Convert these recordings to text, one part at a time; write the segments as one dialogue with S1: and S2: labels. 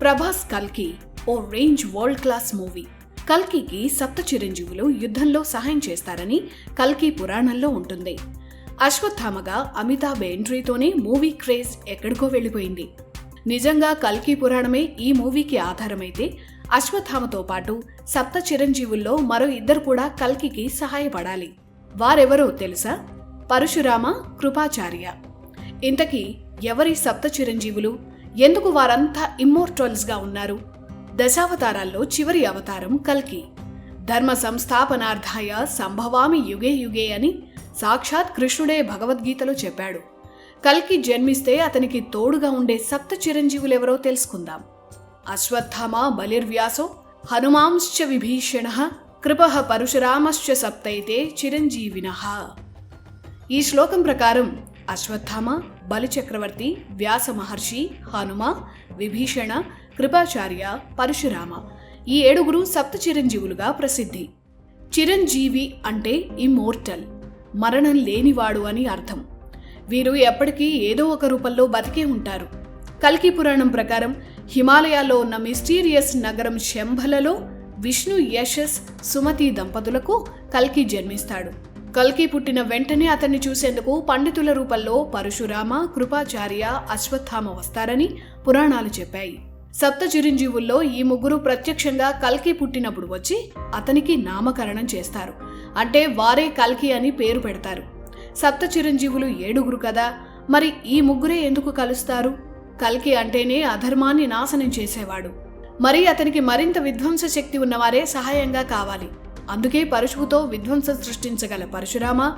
S1: ప్రభాస్ కల్కి ఓ range world class movie. కల్కికి సప్త చిరంజీవులు యుద్ధంలో సహాయం చేస్తారని కల్కి పురాణంలో ఉంటుంది. అశ్వత్థామగా అమితాబ్ ఎంట్రీతోనే మూవీ క్రేజ్ ఎక్కడికో వెళ్ళిపోయింది. నిజంగా కల్కి పురాణమే ఈ మూవీకి ఆధారమైతే అశ్వత్థామతో పాటు సప్త చిరంజీవుల్లో మరో ఇద్దరు కూడా కల్కికి సహాయపడాలి. వారెవరో తెలుసా? పరశురామ కృపాచార్య. ఇంతకీ ఎవరి సప్త చిరంజీవులు? ఎందుకు వారంతా ఇమ్మోర్టల్స్గా ఉన్నారు? దశావతారాల్లో చివరి అవతారం కల్కి. ధర్మ సంస్థాపనార్థాయ సంభవామి యుగే యుగే అని సాక్షాత్ కృష్ణుడే భగవద్గీతలో చెప్పాడు. కల్కి జన్మిస్తే అతనికి తోడుగా ఉండే సప్త చిరంజీవులెవరో తెలుసుకుందాం. అశ్వత్థామ బలిర్వ్యాసో హనుమాంశ్చ విభీషణ కృప పరశురామశ్చ సప్తైతే చిరంజీవిన. ఈ శ్లోకం ప్రకారం అశ్వత్థామ బలిచక్రవర్తి వ్యాస మహర్షి హనుమ విభీషణ కృపాచార్య పరశురామ. ఈ ఏడుగురు సప్త చిరంజీవులుగా ప్రసిద్ధి. చిరంజీవి అంటే ఇమ్మోర్టల్ మరణం లేనివాడు అని అర్థం. వీరు ఎప్పటికీ ఏదో ఒక రూపంలో బతికే ఉంటారు. కల్కి పురాణం ప్రకారం హిమాలయాల్లో ఉన్న మిస్టీరియస్ నగరం శంభలలో విష్ణు యశస్ సుమతి దంపతులకు కల్కి జన్మిస్తాడు. కల్కి పుట్టిన వెంటనే అతన్ని చూసేందుకు పండితుల రూపంలో పరశురామ కృపాచార్య అశ్వత్థామ వస్తారని పురాణాలు చెప్పాయి. సప్త చిరంజీవుల్లో ఈ ముగ్గురు ప్రత్యక్షంగా కల్కి పుట్టినప్పుడు వచ్చి అతనికి నామకరణం చేస్తారు. అంటే వారే కల్కి అని పేరు పెడతారు. సప్త చిరంజీవులు ఏడుగురు కదా మరి ఈ ముగ్గురే ఎందుకు కలుస్తారు? కల్కి అంటేనే అధర్మాన్ని నాశనం చేసేవాడు. మరి అతనికి మరింత విధ్వంస శక్తి ఉన్నవారే సహాయంగా కావాలి. అందుకే పరశువుతో విధ్వంసం సృష్టించగల పరశురామ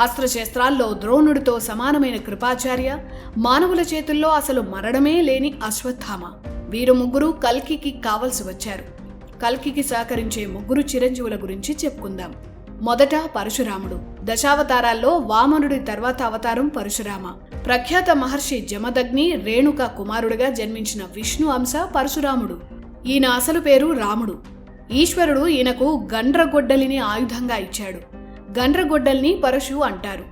S1: అస్త్రశస్త్రాల్లో ద్రోణుడితో సమానమైన కృపాచార్య మానవుల చేతుల్లో అసలు మరణమే లేని అశ్వత్థామ. వీరు ముగ్గురు కల్కికి కావలసి వచ్చారు. కల్కికి సహకరించే ముగ్గురు చిరంజీవుల గురించి చెప్పుకుందాం. మొదట పరశురాముడు. దశావతారాల్లో వామనుడి తర్వాత అవతారం పరశురామ. ప్రఖ్యాత మహర్షి జమదగ్ని రేణుక కుమారుడిగా జన్మించిన విష్ణు అంశ పరశురాముడు. ఈయన అసలు పేరు రాముడు. ఈశ్వరుడు ఈయనకు గండ్రగొడ్డలిని ఆయుధంగా ఇచ్చాడు. గండ్రగొడ్డల్ని పరశు అంటారు.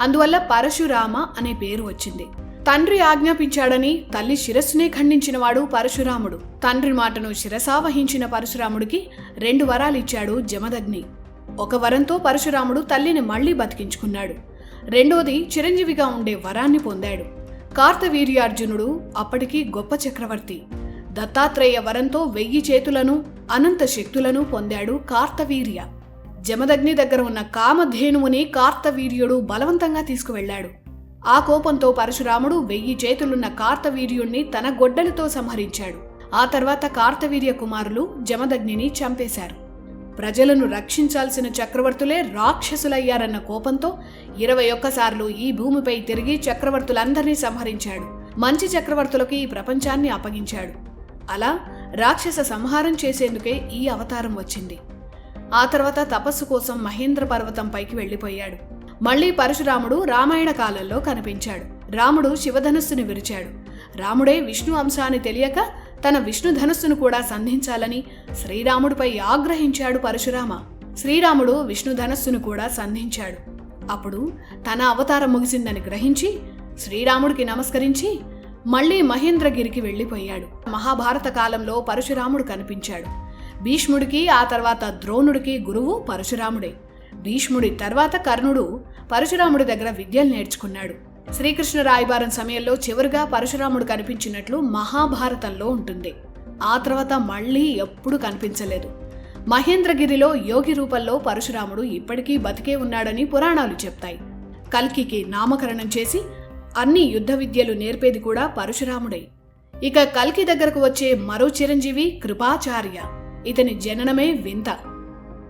S1: అందువల్ల పరశురామ అనే పేరు వచ్చింది. తండ్రి ఆజ్ఞాపించాడని తల్లి శిరస్సునే ఖండించినవాడు పరశురాముడు. తండ్రి మాటను శిరసావహించిన పరశురాముడికి రెండు వరాలిచ్చాడు జమదగ్ని. ఒక వరంతో పరశురాముడు తల్లిని మళ్ళీ బతికించుకున్నాడు. రెండోది చిరంజీవిగా ఉండే వరాన్ని పొందాడు. కార్తవీర్యార్జునుడు అప్పటికి గొప్ప చక్రవర్తి. దత్తాత్రేయ వరంతో వెయ్యి చేతులను అనంత శక్తులను పొందాడు కార్తవీర్య. జమదగ్ని దగ్గర ఉన్న కామధేనువుని కార్తవీర్యుడు బలవంతంగా తీసుకువెళ్ళాడు ఆ కోపంతో పరశురాముడు వెయ్యి చేతులున్న కార్తవీర్యుణ్ణి తన గొడ్డలితో సంహరించాడు. ఆ తర్వాత కార్తవీర్య కుమారులు జమదగ్నిని చంపేశారు. ప్రజలను రక్షించాల్సిన చక్రవర్తులే రాక్షసులయ్యారన్న కోపంతో ఇరవై ఒక్కసార్లు ఈ భూమిపై తిరిగి చక్రవర్తులందరినీ సంహరించాడు. మంచి చక్రవర్తులకు ఈ ప్రపంచాన్ని అప్పగించాడు. అలా రాక్షస సంహారం చేసేందుకే ఈ అవతారం వచ్చింది. ఆ తర్వాత తపస్సు కోసం మహేంద్ర పర్వతం పైకి వెళ్ళిపోయాడు మళ్ళీ పరశురాముడు రామాయణ కాలంలో కనిపించాడు. రాముడు శివధనస్సుని విరిచాడు. రాముడే విష్ణు అంశాన్ని తెలియక తన విష్ణు ధనస్సును కూడా సంధించాలని శ్రీరాముడిపై ఆగ్రహించాడు పరశురామ. శ్రీరాముడు విష్ణు ధనస్సును కూడా సంధించాడు. అప్పుడు తన అవతారం ముగిసిందని గ్రహించి శ్రీరాముడికి నమస్కరించి మళ్ళీ మహేంద్రగిరికి వెళ్ళిపోయాడు మహాభారత కాలంలో పరశురాముడు కనిపించాడు. భీష్ముడికి ఆ తర్వాత ద్రోణుడికి గురువు పరశురాముడే. భీష్ముడి తర్వాత కర్ణుడు పరశురాముడి దగ్గర విద్యలు నేర్చుకున్నాడు. శ్రీకృష్ణ రాయబారం సమయంలో చివరిగా పరశురాముడు కనిపించినట్లు మహాభారతంలో ఉంటుంది. ఆ తర్వాత మళ్ళీ ఎప్పుడూ కనిపించలేదు. మహేంద్రగిరిలో యోగి రూపంలో పరశురాముడు ఇప్పటికీ బతికే ఉన్నాడని పురాణాలు చెప్తాయి. కల్కికి నామకరణం చేసి అన్ని యుద్ధ విద్యలు నేర్పేది కూడా పరశురాముడే. ఇక కల్కి దగ్గరకు వచ్చే మరో చిరంజీవి కృపాచార్య. ఇతని జననమే వింత.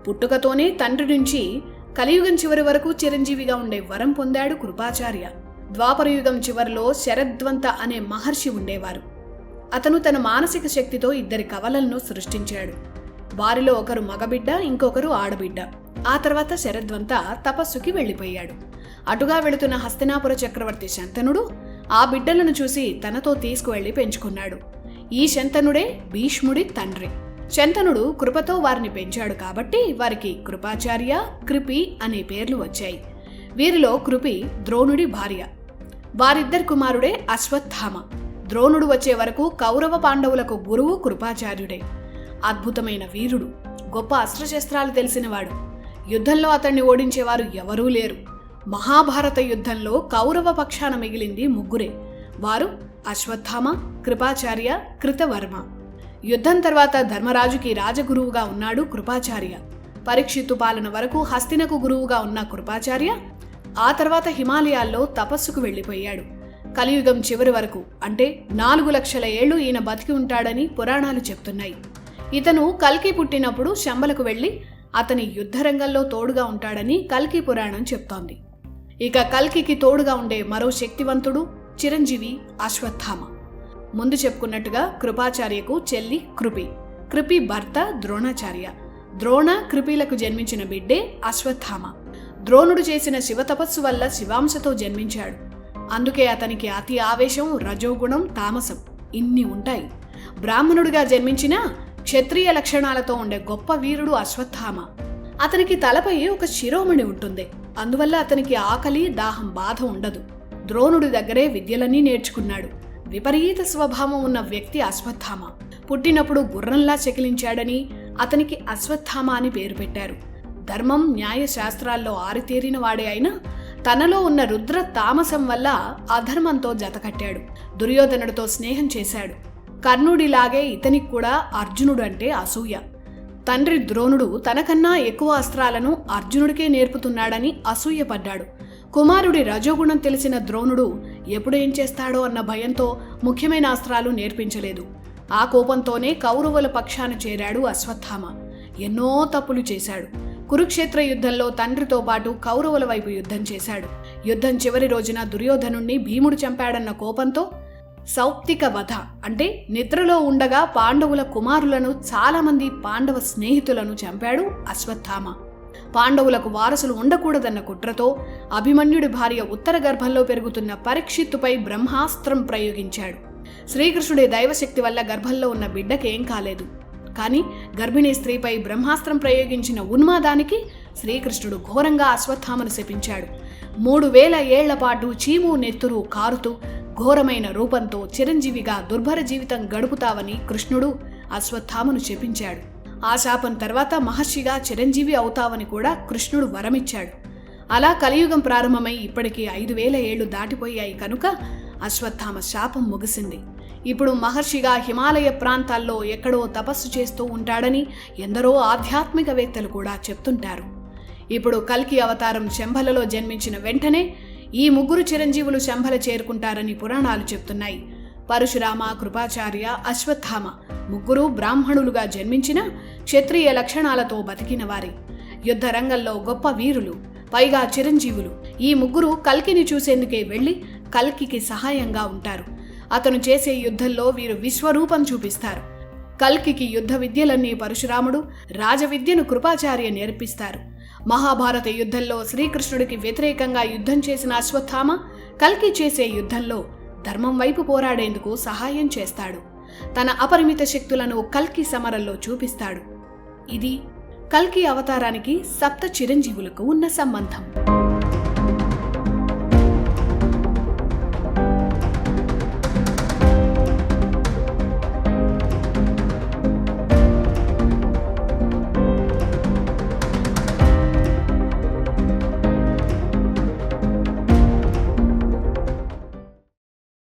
S1: పుట్టుకతోనే తండ్రి నుంచి కలియుగం చివరి వరకు చిరంజీవిగా ఉండే వరం పొందాడు కృపాచార్య. ద్వాపరయుగం చివరిలో శరద్వంత అనే మహర్షి ఉండేవారు. అతను తన మానసిక శక్తితో ఇద్దరి కవలలను సృష్టించాడు. వారిలో ఒకరు మగబిడ్డ ఇంకొకరు ఆడబిడ్డ. ఆ తర్వాత శరద్వంత తపస్సుకి వెళ్ళిపోయాడు. అటుగా వెళుతున్న హస్తినాపుర చక్రవర్తి శంతనుడు ఆ బిడ్డలను చూసి తనతో తీసుకువెళ్ళి పెంచుకున్నాడు. ఈ శంతనుడే భీష్ముడి తండ్రి. శంతనుడు కృపతో వారిని పెంచాడు కాబట్టి వారికి కృపాచార్య కృపి అనే పేర్లు వచ్చాయి. వీరిలో కృపి ద్రోణుడి భార్య. వారిద్దరి కుమారుడే అశ్వత్థామ. ద్రోణుడు వచ్చే వరకు కౌరవ పాండవులకు గురువు కృపాచార్యుడే. అద్భుతమైన వీరుడు. గొప్ప అస్త్రశస్త్రాలు తెలిసినవాడు యుద్ధంలో అతన్ని ఓడించేవారు ఎవరూ లేరు. మహాభారత యుద్ధంలో కౌరవ పక్షాన మిగిలింది ముగ్గురే. వారు అశ్వత్థామ కృపాచార్య కృతవర్మ. యుద్ధం తర్వాత ధర్మరాజుకి రాజగురువుగా ఉన్నాడు కృపాచార్య. పరీక్షిత్తు పాలన వరకు హస్తినకు గురువుగా ఉన్న కృపాచార్య ఆ తర్వాత హిమాలయాల్లో తపస్సుకు వెళ్ళిపోయాడు. కలియుగం చివరి వరకు అంటే నాలుగు లక్షల ఏళ్ళు ఈయన బతికి ఉంటాడని పురాణాలు చెప్తున్నాయి. ఇతను కల్కి పుట్టినప్పుడు శంబలకు వెళ్ళి అతని యుద్ధరంగంలో తోడుగా ఉంటాడని కల్కి పురాణం చెప్తోంది. ఇక కల్కికి తోడుగా ఉండే మరో శక్తివంతుడు చిరంజీవి అశ్వత్థామ. ముందు చెప్పుకున్నట్టుగా కృపాచార్యకు చెల్లి కృపి. కృపి భర్త ద్రోణాచార్య. ద్రోణ కృపిలకు జన్మించిన బిడ్డే అశ్వత్థామ. ద్రోణుడు చేసిన శివ తపస్సు వల్ల శివాంశతో జన్మించాడు. అందుకే అతనికి అతి ఆవేశం రజోగుణం తామసం ఇన్ని ఉంటాయి. బ్రాహ్మణుడిగా జన్మించిన క్షత్రియ లక్షణాలతో ఉండే గొప్ప వీరుడు అశ్వత్థామ. అతనికి తలపై ఒక శిరోమణి ఉంటుంది. అందువల్ల అతనికి ఆకలి దాహం బాధ ఉండదు. ద్రోణుడి దగ్గరే విద్యలన్నీ నేర్చుకున్నాడు. విపరీత స్వభావం ఉన్న వ్యక్తి అశ్వత్థామ. పుట్టినప్పుడు గుర్రంలా చెకిలించాడని అతనికి అశ్వత్థామ అని పేరు పెట్టారు. ధర్మం న్యాయ శాస్త్రాల్లో ఆరితేరిన వాడే అయినా తనలో ఉన్న రుద్ర తామసం వల్ల అధర్మంతో జతకట్టాడు దుర్యోధనుడితో స్నేహం చేశాడు. కర్ణుడిలాగే ఇతనికి కూడా అర్జునుడు అంటే అసూయ. తండ్రి ద్రోణుడు తనకన్నా ఎక్కువ అస్త్రాలను అర్జునుడికే నేర్పుతున్నాడని అసూయపడ్డాడు. కుమారుడి రజోగుణం తెలిసిన ద్రోణుడు ఎప్పుడు ఏం చేస్తాడో అన్న భయంతో ముఖ్యమైన అస్త్రాలు నేర్పించలేదు. ఆ కోపంతోనే కౌరవుల పక్షాన చేరాడు అశ్వత్థామ. ఎన్నో తప్పులు చేశాడు. కురుక్షేత్ర యుద్ధంలో తండ్రితో పాటు కౌరవుల వైపు యుద్ధం చేశాడు. యుద్ధం చివరి రోజున దుర్యోధనుణ్ణి భీముడు చంపాడన్న కోపంతో సౌప్తిక వధ అంటే నిద్రలో ఉండగా పాండవుల కుమారులను చాలామంది పాండవ స్నేహితులను చంపాడు అశ్వత్థామ. పాండవులకు వారసులు ఉండకూడదన్న కుట్రతో అభిమన్యుడి భార్య ఉత్తర గర్భంలో పెరుగుతున్న పరీక్షిత్తుపై బ్రహ్మాస్త్రం ప్రయోగించాడు. శ్రీకృష్ణుడి దైవశక్తి వల్ల గర్భంలో ఉన్న బిడ్డకేం కాలేదు. కానీ గర్భిణీ స్త్రీపై బ్రహ్మాస్త్రం ప్రయోగించిన ఉన్మాదానికి శ్రీకృష్ణుడు ఘోరంగా అశ్వత్థామను శపించాడు. మూడు వేల ఏళ్ళ పాటు చీము నెత్తురు కారుతూ ఘోరమైన రూపంతో చిరంజీవిగా దుర్భర జీవితం గడుపుతావని కృష్ణుడు అశ్వత్థామను చెప్పించాడు. ఆ శాపం తర్వాత మహర్షిగా చిరంజీవి అవుతావని కూడా కృష్ణుడు వరమిచ్చాడు. అలా కలియుగం ప్రారంభమై ఇప్పటికీ ఐదు వేల ఏళ్ళు దాటిపోయాయి కనుక అశ్వత్థామ శాపం ముగిసింది. ఇప్పుడు మహర్షిగా హిమాలయ ప్రాంతాల్లో ఎక్కడో తపస్సు చేస్తూ ఉంటాడని ఎందరో ఆధ్యాత్మికవేత్తలు కూడా చెప్తుంటారు. ఇప్పుడు కల్కి అవతారం శంభలలో జన్మించిన వెంటనే ఈ ముగ్గురు చిరంజీవులు శంభల చేరుకుంటారని పురాణాలు చెప్తున్నాయి. పరశురామ కృపాచార్య అశ్వత్థామ ముగ్గురు బ్రాహ్మణులుగా జన్మించిన క్షత్రియ లక్షణాలతో బతికిన వారి. యుద్ధ రంగంలో గొప్ప వీరులు పైగా చిరంజీవులు ఈ ముగ్గురు కల్కిని చూసేందుకే వెళ్ళి కల్కికి సహాయంగా ఉంటారు. అతను చేసే యుద్ధంలో వీరు విశ్వరూపం చూపిస్తారు. కల్కికి యుద్ధ విద్యలన్నీ పరశురాముడు రాజవిద్యను కృపాచార్య నేర్పిస్తారు. మహాభారత యుద్ధంలో శ్రీకృష్ణుడికి వ్యతిరేకంగా యుద్ధం చేసిన అశ్వత్థామ కల్కి చేసే యుద్ధంలో ధర్మం వైపు పోరాడేందుకు సహాయం చేస్తాడు. తన అపరిమిత శక్తులను కల్కి సమరంలో చూపిస్తాడు. ఇది కల్కి అవతారానికి సప్త చిరంజీవులకు ఉన్న సంబంధం.